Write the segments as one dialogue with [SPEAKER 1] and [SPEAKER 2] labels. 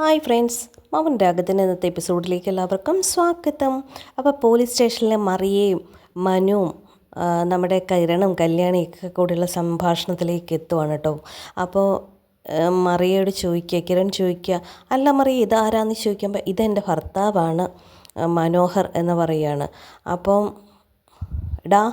[SPEAKER 1] Hi friends മവൻ രാഗത്തിന്റെ ഇന്നത്തെ എപ്പിസോഡിലേക്ക് എല്ലാവർക്കും സ്വാഗതം. അപ്പോൾ പോലീസ് സ്റ്റേഷനിലെ മറിയയും മനുവും നമ്മുടെ കിരണും കല്യാണിയൊക്കെ കൂടെയുള്ള സംഭാഷണത്തിലേക്ക് എത്തുവാണ് കേട്ടോ. അപ്പോൾ മറിയയോട് ചോദിക്കുക കിരൺ ചോദിക്കുക അല്ല മറിയ ഇതാരാന്ന് ചോദിക്കുമ്പോൾ ഇതെന്റെ ഭർത്താവാണ് മനോഹർ എന്ന് പറയുകയാണ്. അപ്പം ഡാ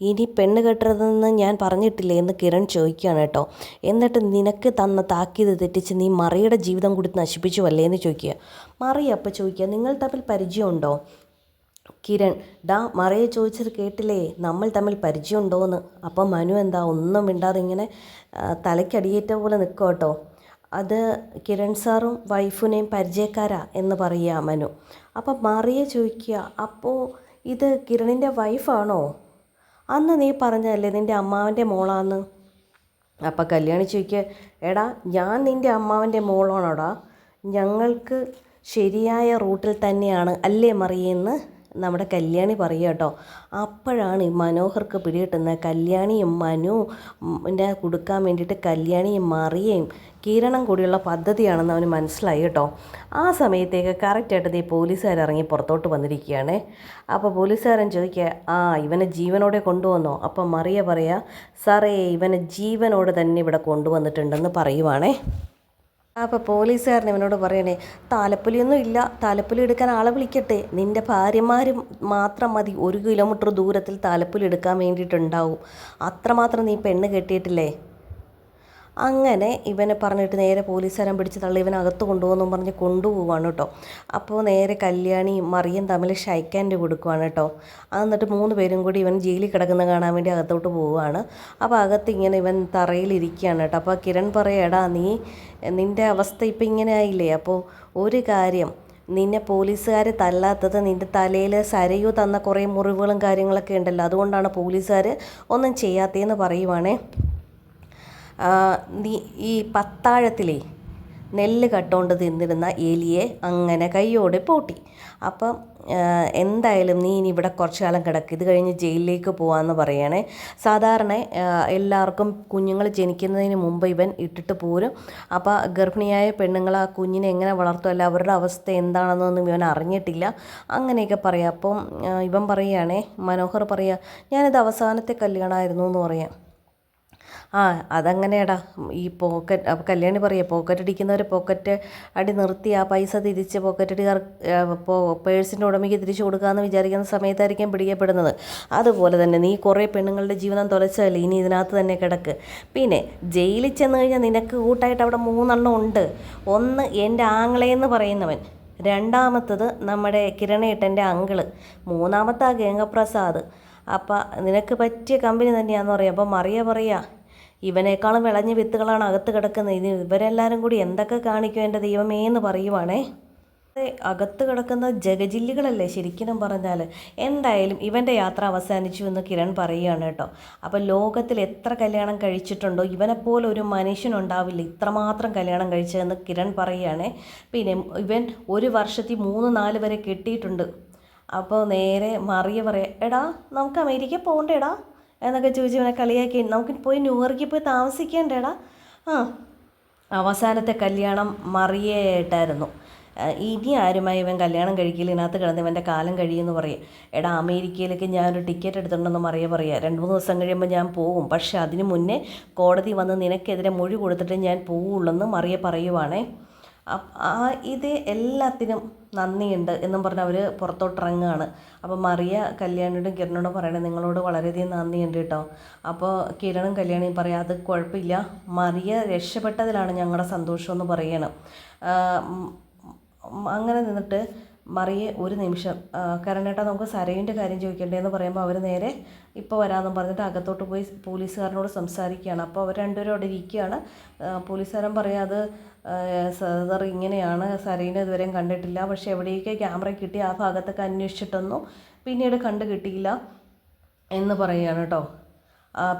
[SPEAKER 1] ഇനി പെണ്ണ് കെട്ടരുതെന്ന് ഞാൻ പറഞ്ഞിട്ടില്ലേ എന്ന് കിരൺ ചോദിക്കുകയാണ് കേട്ടോ. എന്നിട്ട് നിനക്ക് തന്ന താക്കീത് തെറ്റിച്ച് നീ മറിയുടെ ജീവിതം കൂടി നശിപ്പിച്ചു അല്ലേ എന്ന് ചോദിക്കുക. മറി അപ്പം ചോദിക്കുക നിങ്ങൾ തമ്മിൽ പരിചയമുണ്ടോ? കിരൺ ഡാ മറിയെ ചോദിച്ചത് കേട്ടില്ലേ? നമ്മൾ തമ്മിൽ പരിചയമുണ്ടോ? എന്ന്. അപ്പം മനു എന്താ ഒന്നും മിണ്ടാതെ ഇങ്ങനെ തലയ്ക്കടിയേറ്റ പോലെ നിൽക്കുക കേട്ടോ. അത് കിരൺ സാറും വൈഫിനെയും പരിചയക്കാരാ എന്ന് പറയുക മനു. അപ്പം മറിയെ ചോദിക്കുക അപ്പോൾ ഇത് കിരണിന്റെ വൈഫാണോ? അന്ന് നീ പറഞ്ഞതല്ലേ നിന്റെ അമ്മാവന്റെ മോളാന്ന്? അപ്പം കല്യാണി ചോദിക്കുക എടാ ഞാൻ നിന്റെ അമ്മാവന്റെ മോളാണോടാ? ഞങ്ങൾക്ക് ശരിയായ റൂട്ടിൽ തന്നെയാണ് അല്ലേ മറിയെന്ന് നമ്മുടെ കല്യാണി പറയുക കേട്ടോ. അപ്പോഴാണ് ഈ മനോഹർക്ക് പിടികിട്ടുന്നത്. കല്യാണിയും മനു നെ കൊടുക്കാൻ വേണ്ടിയിട്ട് കല്യാണിയും മറിയയും കിരണം കൂടിയുള്ള പദ്ധതിയാണെന്ന് അവന് മനസ്സിലായി കേട്ടോ. ആ സമയത്തേക്ക് കറക്റ്റായിട്ട് ഈ പോലീസുകാർ ഇറങ്ങി പുറത്തോട്ട് വന്നിരിക്കുകയാണ്. അപ്പോൾ പോലീസുകാരൻ ചോദിക്കുക ആ ഇവനെ ജീവനോടെ കൊണ്ടുവന്നോ? അപ്പം മറിയ പറയാ സാറേ ഇവനെ ജീവനോടെ തന്നെ ഇവിടെ കൊണ്ടുവന്നിട്ടുണ്ടെന്ന് പറയുവാണേ. അപ്പോൾ പോലീസുകാരൻ ഇവനോട് പറയണേ താലപ്പൊലിയൊന്നും ഇല്ല താലപ്പൊലി എടുക്കാൻ ആളെ വിളിക്കട്ടെ. നിന്റെ ഭാര്യമാരും മാത്രം മതി ഒരു കിലോമീറ്റർ ദൂരത്തിൽ താലപ്പൊലി എടുക്കാൻ വേണ്ടിയിട്ടുണ്ടാവും. അത്രമാത്രം നീ പെണ്ണ് കെട്ടിയിട്ടില്ലേ? അങ്ങനെ ഇവനെ പറഞ്ഞിട്ട് നേരെ പോലീസുകാരൻ പിടിച്ച് തള്ളി ഇവനെ അകത്ത് കൊണ്ടുപോകുന്നു പറഞ്ഞ് കൊണ്ടുപോവാണ് കേട്ടോ. അപ്പോൾ നേരെ കല്യാണിയും മറിയും തമ്മിൽ ഷൈക്കാന്റെ കൊടുക്കുവാണ് കേട്ടോ. എന്നിട്ട് മൂന്ന് പേരും കൂടി ഇവൻ ജയിലിൽ കിടക്കുന്ന കാണാൻ വേണ്ടി അകത്തോട്ട് പോവുകയാണ്. അപ്പോൾ അകത്ത് ഇങ്ങനെ ഇവൻ തറയിലിരിക്കുകയാണ് കേട്ടോ. അപ്പോൾ കിരൺ പറയടാ നീ നിന്റെ അവസ്ഥ ഇപ്പം ഇങ്ങനെ ആയില്ലേ? അപ്പോൾ ഒരു കാര്യം നിന്നെ പോലീസുകാർ തല്ലാത്തത് നിന്റെ തലയിൽ സരയു തന്ന കുറേ മുറിവുകളും കാര്യങ്ങളൊക്കെ ഉണ്ടല്ലോ. അതുകൊണ്ടാണ് പോലീസുകാർ ഒന്നും ചെയ്യാത്തതെന്ന് പറയുവാണേ. ഈ പത്താഴത്തിലേ നെല്ല് കട്ടുകൊണ്ട് തിന്നിരുന്ന എലിയെ അങ്ങനെ കൈയോടെ പൂട്ടി. അപ്പം എന്തായാലും നീ ഇനി ഇവിടെ കുറച്ച് കാലം കിടക്ക്. ഇത് കഴിഞ്ഞ് ജയിലിലേക്ക് പോകാമെന്ന് പറയണേ. സാധാരണ എല്ലാവർക്കും കുഞ്ഞുങ്ങൾ ജനിക്കുന്നതിന് മുമ്പ് ഇവൻ ഇട്ടിട്ട് പോരും. അപ്പോൾ ഗർഭിണിയായ പെണ്ണുങ്ങൾ ആ കുഞ്ഞിനെ എങ്ങനെ വളർത്തും? അല്ല അവരുടെ അവസ്ഥ എന്താണെന്നൊന്നും ഇവൻ അറിഞ്ഞിട്ടില്ല. അങ്ങനെയൊക്കെ പറയാം. അപ്പം ഇവൻ പറയുകയാണേ മനോഹർ പറയുക ഞാനിത് അവസാനത്തെ കല്യാണമായിരുന്നു എന്ന് പറയാം. ആ അതങ്ങനെയാടാ. ഈ പോക്കറ്റ് അപ്പോൾ കല്യാണി പറയുക പോക്കറ്റ് അടിക്കുന്നവർ പോക്കറ്റ് അടി നിർത്തി ആ പൈസ തിരിച്ച് പോക്കറ്റ് അടിക്കാർ പേഴ്സിന്റെ ഉടമയ്ക്ക് തിരിച്ചു കൊടുക്കാമെന്ന് വിചാരിക്കുന്ന സമയത്തായിരിക്കും പിടിക്കപ്പെടുന്നത്. അതുപോലെ തന്നെ നീ കുറേ പെണ്ണുങ്ങളുടെ ജീവിതം തുലച്ചതല്ലേ? ഇനി ഇതിനകത്ത് തന്നെ കിടക്ക്. പിന്നെ ജയിലിൽ ചെന്ന് കഴിഞ്ഞാൽ നിനക്ക് കൂട്ടായിട്ട് അവിടെ മൂന്നെണ്ണം ഉണ്ട്. ഒന്ന് എന്റെ ആങ്ങളെന്ന് പറയുന്നവൻ രണ്ടാമത്തത് നമ്മുടെ കിരണേട്ടന്റെ അങ്കിൾ മൂന്നാമത്തെ ആ ഗംഗപ്രസാദ്. അപ്പം നിനക്ക് പറ്റിയ കമ്പനി തന്നെയാണെന്ന് പറയാം. അപ്പം മറിയ പറയാ ഇവനേക്കാളും വിളഞ്ഞ വിത്തുകളാണ് അകത്ത് കിടക്കുന്നത്. ഇനി ഇവരെല്ലാവരും കൂടി എന്തൊക്കെ കാണിക്കും എന്റെ ദൈവമേ എന്ന് പറയുവാണേ. അകത്ത് കിടക്കുന്ന ജഗജില്ലികളല്ലേ ശരിക്കും പറഞ്ഞാൽ എന്തായാലും ഇവന്റെ യാത്ര അവസാനിച്ചു എന്ന് കിരൺ പറയുകയാണ് കേട്ടോ. അപ്പോൾ ലോകത്തിൽ എത്ര കല്യാണം കഴിച്ചിട്ടുണ്ടോ? ഇവനെപ്പോലെ ഒരു മനുഷ്യനുണ്ടാവില്ല ഇത്രമാത്രം കല്യാണം കഴിച്ചതെന്ന് കിരൺ പറയുകയാണേ. പിന്നെ ഇവൻ ഒരു വർഷത്തിൽ മൂന്ന് നാല് വരെ കെട്ടിയിട്ടുണ്ട്. അപ്പോൾ നേരെ മറിയ പറയാം എടാ നമുക്ക് അമേരിക്ക പോകണ്ടേടാ എന്നൊക്കെ ചോദിച്ച് ഇവനെ കളിയാക്കി. നമുക്ക് പോയി ന്യൂയോർക്കിൽ പോയി താമസിക്കേണ്ടേടാ. ആ. അവസാനത്തെ കല്യാണം മറിയേട്ടായിരുന്നു. ഇനി ആരുമായി ഇവൻ കല്യാണം കഴിക്കില്ല? ഇതിനകത്ത് കിടന്ന് ഇവന്റെ കാലം കഴിയുമെന്ന് പറയും. എടാ അമേരിക്കയിലേക്ക് ഞാനൊരു ടിക്കറ്റ് എടുത്തിട്ടുണ്ടെന്ന് മറിയ പറയുക രണ്ട് മൂന്ന് ദിവസം കഴിയുമ്പോൾ ഞാൻ പോകും. പക്ഷേ അതിന് മുന്നേ കോടതി വന്ന് നിനക്കെതിരെ മൊഴി കൊടുത്തിട്ട് ഞാൻ പോവുള്ളെന്ന് മറിയ പറയുവാണേ. ആ ഇത് എല്ലാത്തിനും നന്ദിയുണ്ട് എന്നും പറഞ്ഞ് അവർ പുറത്തോട്ടിറങ്ങുകയാണ്. അപ്പോൾ മറിയ കല്യാണിയോടും കിരണോടും പറയണേ നിങ്ങളോട് വളരെയധികം നന്ദിയുണ്ട് കേട്ടോ. അപ്പോൾ കിരണും കല്യാണിയും പറയാം അത് കുഴപ്പമില്ല. മറിയ രക്ഷപ്പെട്ടതിലാണ് ഞങ്ങളുടെ സന്തോഷമെന്ന് പറയണം. അങ്ങനെ നിന്നിട്ട് മറിയെ ഒരു നിമിഷം കരണേട്ടാ നമുക്ക് സരയുന്റെ കാര്യം ചോദിക്കണ്ടേന്ന് പറയുമ്പോൾ അവർ നേരെ ഇപ്പോൾ വരാമെന്ന് പറഞ്ഞിട്ട് അകത്തോട്ട് പോയി പോലീസുകാരനോട് സംസാരിക്കുകയാണ്. അപ്പോൾ അവർ രണ്ടുപേരും അവിടെ ഇരിക്കുകയാണ്. പോലീസുകാരൻ പറയാം അത് സർ ഇങ്ങനെയാണ് സരയിനെ ഇതുവരെയും കണ്ടിട്ടില്ല. പക്ഷേ എവിടെയൊക്കെ ക്യാമറ കിട്ടി ആ ഭാഗത്തൊക്കെ അന്വേഷിച്ചിട്ടൊന്നും പിന്നീട് കണ്ടു കിട്ടിയില്ല എന്ന് പറയുകയാണ് കേട്ടോ.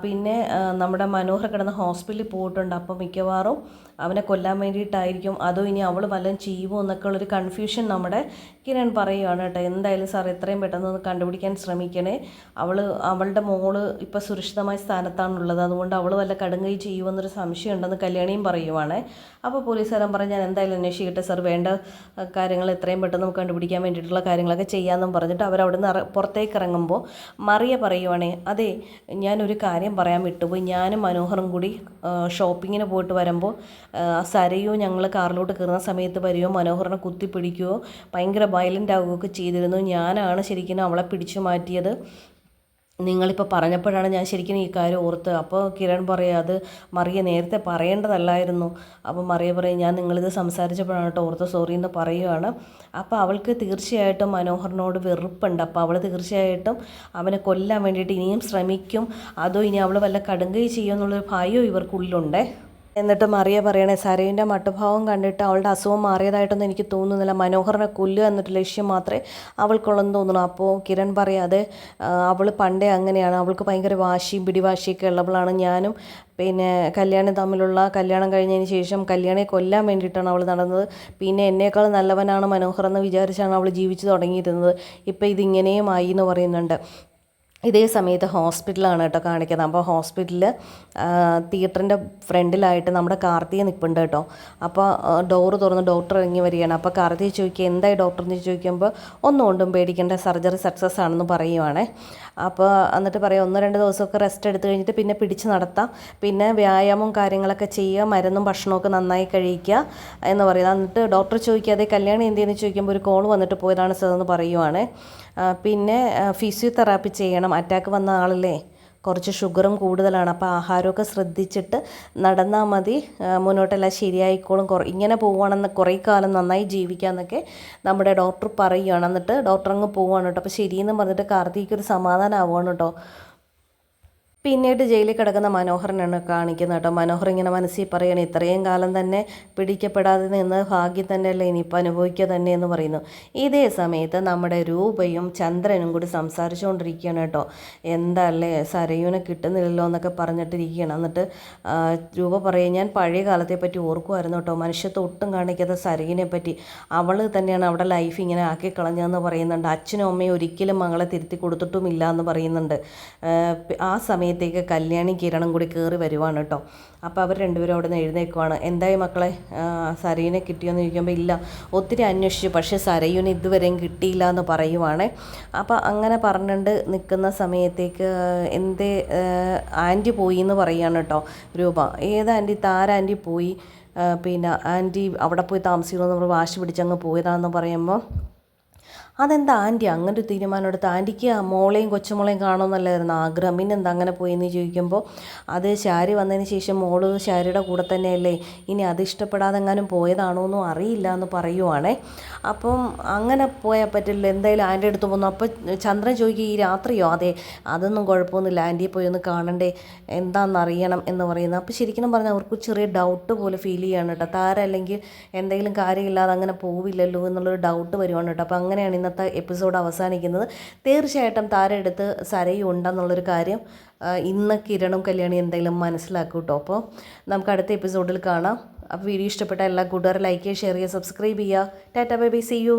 [SPEAKER 1] പിന്നെ നമ്മുടെ മനോഹർ കിടന്ന ഹോസ്പിറ്റലിൽ പോയിട്ടുണ്ട്. അപ്പോൾ മിക്കവാറും അവനെ കൊല്ലാൻ വേണ്ടിയിട്ടായിരിക്കും. അതോ ഇനി അവൾ വല്ലതും ചെയ്യുമോ എന്നൊക്കെ ഉള്ളൊരു കൺഫ്യൂഷൻ നമ്മുടെ കിരൺ പറയുകയാണ് കേട്ടോ. എന്തായാലും സാർ എത്രയും പെട്ടെന്ന് ഒന്ന് കണ്ടുപിടിക്കാൻ ശ്രമിക്കണേ. അവൾ അവളുടെ മോൾ ഇപ്പോൾ സുരക്ഷിതമായ സ്ഥാനത്താണുള്ളത്. അതുകൊണ്ട് അവൾ വല്ല കടുങ്കൈ ചെയ്യുമെന്നൊരു സംശയം ഉണ്ടെന്ന് കല്യാണിയും പറയുവാണ്. അപ്പോൾ പോലീസുകാരൻ പറഞ്ഞ് ഞാൻ എന്തായാലും അന്വേഷിക്കട്ടെ സാർ. വേണ്ട കാര്യങ്ങൾ എത്രയും പെട്ടെന്ന് നമുക്ക് കണ്ടുപിടിക്കാൻ വേണ്ടിയിട്ടുള്ള കാര്യങ്ങളൊക്കെ ചെയ്യാമെന്നും പറഞ്ഞിട്ട് അവരവിടെ നിന്ന് പുറത്തേക്ക് ഇറങ്ങുമ്പോൾ മറിയ പറയുവാണേ അതെ ഞാനൊരു കാര്യം പറയാൻ വിട്ടുപോയി. ഞാനും മനോഹറും കൂടി ഷോപ്പിങ്ങിന് പോയിട്ട് വരുമ്പോൾ സരയോ ഞങ്ങൾ കാറിലോട്ട് കയറുന്ന സമയത്ത് വരികയോ മനോഹറിനെ കുത്തി പിടിക്കുകയോ ഭയങ്കര വയലന്റ് ആവുകയൊക്കെ ചെയ്തിരുന്നു. ഞാനാണ് ശരിക്കും അവളെ പിടിച്ചു മാറ്റിയത്. നിങ്ങളിപ്പോൾ പറഞ്ഞപ്പോഴാണ് ഞാൻ ശരിക്കും ഈ കാര്യം ഓർത്ത്. അപ്പോൾ കിരൺ പറയുക അത് മറിയ നേരത്തെ പറയേണ്ടതല്ലായിരുന്നു. അപ്പോൾ മറിയ പറയും ഞാൻ നിങ്ങളിത് സംസാരിച്ചപ്പോഴാണ് കേട്ടോ ഓർത്ത്. സോറി എന്ന് പറയുവാണ്. അപ്പോൾ അവൾക്ക് തീർച്ചയായിട്ടും മനോഹറിനോട് വെറുപ്പുണ്ട്. അപ്പോൾ അവൾ തീർച്ചയായിട്ടും അവനെ കൊല്ലാൻ വേണ്ടിയിട്ട് ഇനിയും ശ്രമിക്കും. അതോ ഇനി അവൾ വല്ല കടുങ്കൈ ചെയ്യുമെന്നുള്ളൊരു ഭയവും ഇവർക്കുള്ളിലുണ്ടേ. എന്നിട്ട് മറിയ പറയണേ സരയുന്റെ മട്ടുഭാവം കണ്ടിട്ട് അവളുടെ അസുഖം മാറിയതായിട്ടൊന്നും എനിക്ക് തോന്നുന്നില്ല. മനോഹറിനെ കൊല്ലുക എന്നൊരു ലക്ഷ്യം മാത്രമേ അവൾക്കുള്ളെന്ന് തോന്നുന്നു. അപ്പോൾ കിരൺ പറയാതെ അവൾ പണ്ടേ അങ്ങനെയാണ്. അവൾക്ക് ഭയങ്കര വാശിയും പിടിവാശിയൊക്കെ ഉള്ളവളാണ് ഞാനും. പിന്നെ കല്യാണം തമ്മിലുള്ള കല്യാണം കഴിഞ്ഞതിന് ശേഷം കല്യാണിയെ കൊല്ലാൻ വേണ്ടിയിട്ടാണ് അവൾ നടന്നത്. പിന്നെ എന്നേക്കാൾ നല്ലവനാണ് മനോഹർ എന്ന് വിചാരിച്ചാണ് അവൾ ജീവിച്ചു തുടങ്ങിയിരുന്നത്. ഇപ്പോൾ ഇതിങ്ങനെയും ആയി എന്ന് പറയുന്നുണ്ട്. ഇതേ സമയത്ത് ഹോസ്പിറ്റലാണ് കേട്ടോ കാണിക്കുന്നത്. അപ്പോൾ ഹോസ്പിറ്റലിൽ തിയേറ്ററിന്റെ ഫ്രണ്ടിലായിട്ട് നമ്മുടെ കാർത്തിക നിൽപ്പുണ്ട് കേട്ടോ. അപ്പോൾ ഡോറ് തുറന്ന് ഡോക്ടർ ഇറങ്ങി വരികയാണ്. അപ്പോൾ കാർത്തിക ചോദിക്കുക എന്തായി ഡോക്ടർ? എന്ന് ചോദിക്കുമ്പോൾ ഒന്നും കൊണ്ടും പേടിക്കേണ്ട സർജറി സക്സസ് ആണെന്ന് പറയുവാണേ. അപ്പോൾ എന്നിട്ട് പറയാം ഒന്ന് രണ്ട് ദിവസമൊക്കെ റെസ്റ്റ് എടുത്ത് കഴിഞ്ഞിട്ട് പിന്നെ പിടിച്ച് നടത്താം. പിന്നെ വ്യായാമവും കാര്യങ്ങളൊക്കെ ചെയ്യുക മരുന്നും ഭക്ഷണമൊക്കെ നന്നായി കഴിക്കുക എന്ന് പറയുന്നത്. എന്നിട്ട് ഡോക്ടർ ചോദിക്കുക അതേ കല്യാണം എന്തെന്ന് ചോദിക്കുമ്പോൾ ഒരു കോൾ വന്നിട്ട് പോയതാണ് സർ എന്ന് പറയുവാണ്. പിന്നെ ഫിസിയോതെറാപ്പി ചെയ്യണം. അറ്റാക്ക് വന്ന ആളല്ലേ? കുറച്ച് ഷുഗറും കൂടുതലാണ്. അപ്പോൾ ആഹാരമൊക്കെ ശ്രദ്ധിച്ചിട്ട് നടന്നാൽ മതി. മുന്നോട്ടെല്ലാം ശരിയായിക്കോളും. കുറേ ഇങ്ങനെ പോവുകയാണെന്ന് കുറേ കാലം നന്നായി ജീവിക്കാമെന്നൊക്കെ നമ്മുടെ ഡോക്ടർ പറയുകയാണ്. എന്നിട്ട് ഡോക്ടർ അങ്ങ് പോവുകയാണ് കേട്ടോ. അപ്പോൾ ശരിയെന്ന് പറഞ്ഞിട്ട് കാർത്തിക്ക് ഒരു സമാധാനം ആവുകയാണ് കേട്ടോ. പിന്നീട് ജയിലിൽ കിടക്കുന്ന മനോഹരനാണ് കാണിക്കുന്നത് കേട്ടോ. മനോഹർ ഇങ്ങനെ മനസ്സിൽ പറയണം ഇത്രയും കാലം തന്നെ പിടിക്കപ്പെടാതെ നിന്ന് ഭാഗ്യം തന്നെയല്ലേ ഇനിയിപ്പോൾ അനുഭവിക്കുക തന്നെ എന്ന് പറയുന്നു. ഇതേ സമയത്ത് നമ്മുടെ രൂപയും ചന്ദ്രനും കൂടി സംസാരിച്ചുകൊണ്ടിരിക്കുകയാണ് കേട്ടോ. എന്തല്ലേ സരയുനെ കിട്ടുന്നില്ലല്ലോ എന്നൊക്കെ പറഞ്ഞിട്ടിരിക്കുകയാണ്. എന്നിട്ട് രൂപ പറയും ഞാൻ പഴയ കാലത്തെ പറ്റി ഓർക്കുമായിരുന്നു കേട്ടോ. മനുഷ്യത്വം ഒട്ടും കാണിക്കാത്ത സരയിനെ പറ്റി. അവൾ തന്നെയാണ് അവിടെ ലൈഫ് ഇങ്ങനെ ആക്കി കളഞ്ഞതെന്ന് പറയുന്നുണ്ട്. അച്ഛനും അമ്മയും ഒരിക്കലും മകളെ തിരുത്തി കൊടുത്തിട്ടുമില്ല എന്ന് പറയുന്നുണ്ട്. ആ, ആ സമയത്തേക്ക് കല്യാണി കിരണം കൂടി കയറി വരുവാണ് കേട്ടോ. അപ്പോൾ അവർ രണ്ടുപേരും അവിടെ നിന്ന് എഴുന്നേക്കുവാണ് എന്തായി മക്കളെ? സരയിനെ കിട്ടിയോന്ന് ചോദിക്കുമ്പോൾ ഇല്ല. ഒത്തിരി അന്വേഷിച്ചു. പക്ഷേ സരയുന് ഇതുവരെയും കിട്ടിയില്ല എന്ന് പറയുവാണേ. അപ്പോൾ അങ്ങനെ പറഞ്ഞിട്ട് നിൽക്കുന്ന സമയത്തേക്ക് എന്തേ ആന്റി പോയി എന്ന് പറയുകയാണ് കേട്ടോ രൂപ. ഏത് ആന്റി? താര ആന്റി പോയി. പിന്നെ ആന്റി അവിടെ പോയി താമസിക്കണമെന്ന് നമ്മൾ വാശി പിടിച്ചങ്ങ് പോയതാണെന്ന് പറയുമ്പോൾ അതെന്താ ആന്റി? അങ്ങനെ ഒരു തീരുമാനം എടുത്ത് ആന്റിക്ക് മോളെയും കൊച്ചുമോളെയും കാണുമെന്നല്ലായിരുന്നു ആഗ്രഹം. പിന്നെന്താ അങ്ങനെ പോയെന്ന് ചോദിക്കുമ്പോൾ അത് ശാരി വന്നതിന് ശേഷം മോൾ ശാരിയുടെ കൂടെ തന്നെയല്ലേ? ഇനി അത് ഇഷ്ടപ്പെടാതെ എങ്ങാനും പോയതാണോ എന്നും അറിയില്ല എന്ന് പറയുവാണേ. അപ്പം അങ്ങനെ പോയാൽ പറ്റില്ല. എന്തായാലും ആന്റി അടുത്ത് പോകുന്നു അപ്പോൾ ചന്ദ്രൻ ചോദിക്കും ഈ രാത്രിയോ? അതെ. അതൊന്നും കുഴപ്പമൊന്നുമില്ല. ആന്റിയെ പോയി ഒന്ന് കാണണ്ടേ. എന്താണെന്ന് അറിയണം എന്ന് പറയുന്നത് അപ്പോൾ ശരിക്കും പറഞ്ഞാൽ അവർക്ക് ചെറിയ ഡൗട്ട് പോലെ ഫീൽ ചെയ്യാണ് കേട്ടോ. താര അല്ലെങ്കിൽ എന്തെങ്കിലും കാര്യമില്ലാതെ അങ്ങനെ പോവില്ലല്ലോ എന്നുള്ളൊരു ഡൗട്ട് വരുവാണ് കേട്ടോ. അപ്പോൾ അങ്ങനെയാണ് ഇന്നത്തെ എപ്പിസോഡ് അവസാനിക്കുന്നത്. തീർച്ചയായിട്ടും താര എടുത്ത് സരയും ഉണ്ടെന്നുള്ളൊരു കാര്യം ഇന്ന് കിരണും കല്യാണി എന്തെങ്കിലും മനസ്സിലാക്കും കേട്ടോ അപ്പോൾ നമുക്ക് അടുത്ത എപ്പിസോഡിൽ കാണാം. അപ്പോൾ വീഡിയോ ഇഷ്ടപ്പെട്ട എല്ലാ കൂട്ടുകാരും ലൈക്ക് ചെയ്യുക ഷെയർ ചെയ്യുക സബ്സ്ക്രൈബ് ചെയ്യുക. Tata bye bye see you